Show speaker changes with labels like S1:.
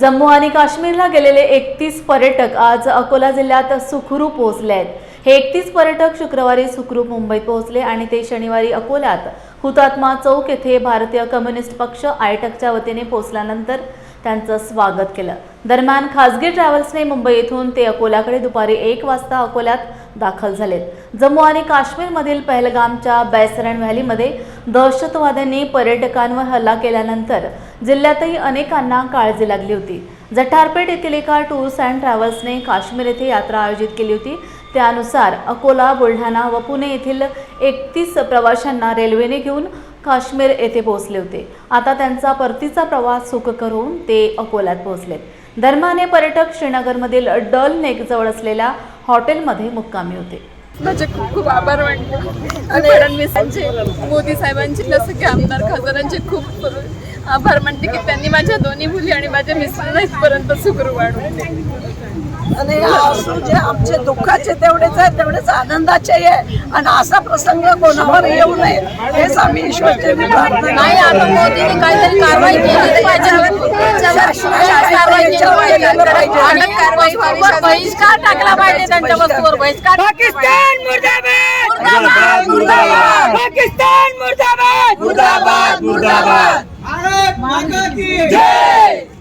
S1: जम्मू आणि काश्मीरला गेलेले एकतीस पर्यटक आज अकोला जिल्ह्यात सुखरूप पोहोचले आहेत. हे एकतीस पर्यटक शुक्रवारी सुखरूप मुंबईत पोहोचले आणि ते शनिवारी अकोल्यात हुतात्मा चौक येथे भारतीय कम्युनिस्ट पक्ष आयटकच्या वतीने पोहोचल्यानंतर त्यांचं स्वागत केलं. दरम्यान खासगी ट्रॅव्हल्सने मुंबई येथून ते अकोल्याकडे दुपारी एक वाजता अकोल्यात दाखल झालेत. जम्मू आणि काश्मीरमधील पहलगामच्या बैसरण व्हॅलीमध्ये दहशतवाद्यांनी पर्यटकांवर हल्ला केल्यानंतर जिल्ह्यातही अनेकांना काळजी लागली होती. जठारपेठ येथील एका टूर्स अँड ट्रॅव्हल्सने काश्मीर येथे यात्रा आयोजित केली होती. त्यानुसार अकोला बुलढाणा व पुणे येथील एकतीस प्रवाशांना रेल्वेने घेऊन काश्मीर येथे पोहोचले होते. आता त्यांचा परतीचा प्रवास सुखकर होऊन ते अकोल्यात पोहोचले दरम्यान हे पर्यटक श्रीनगरमधील डल नेकजवळ असलेल्या हॉटेलमध्ये मुक्कामी होते.
S2: माझे खूप खूप आभार आणि फडणवीसांचे मोदी साहेबांचे जसं की आमदार खासदारांचे खूप आभार मानते की त्यांनी माझ्या दोन्ही मुली आणि माझ्या मिस्टरांना इथपर्यंत सुखरू वाढवले
S3: आणि जे आमचे दुःखाचे तेवढेच आहे तेवढेच आनंदाचे आहे. आणि असा प्रसंग कोणावर येऊ नये हेच आम्ही ईश्वरचे
S2: नाही आता मोदीने काहीतरी कारवाई केली बहिष्कार टाकला पाहिजे त्यांच्या वस्तूवर बहिष्कार
S4: पाकिस्तान मुर्दाबाद!
S2: मुर्दाबाद,
S4: मुर्दाबाद! पाकिस्तान मुर्दाबाद! मुर्दाबाद मुर्दाबाद! भारत माता की जय!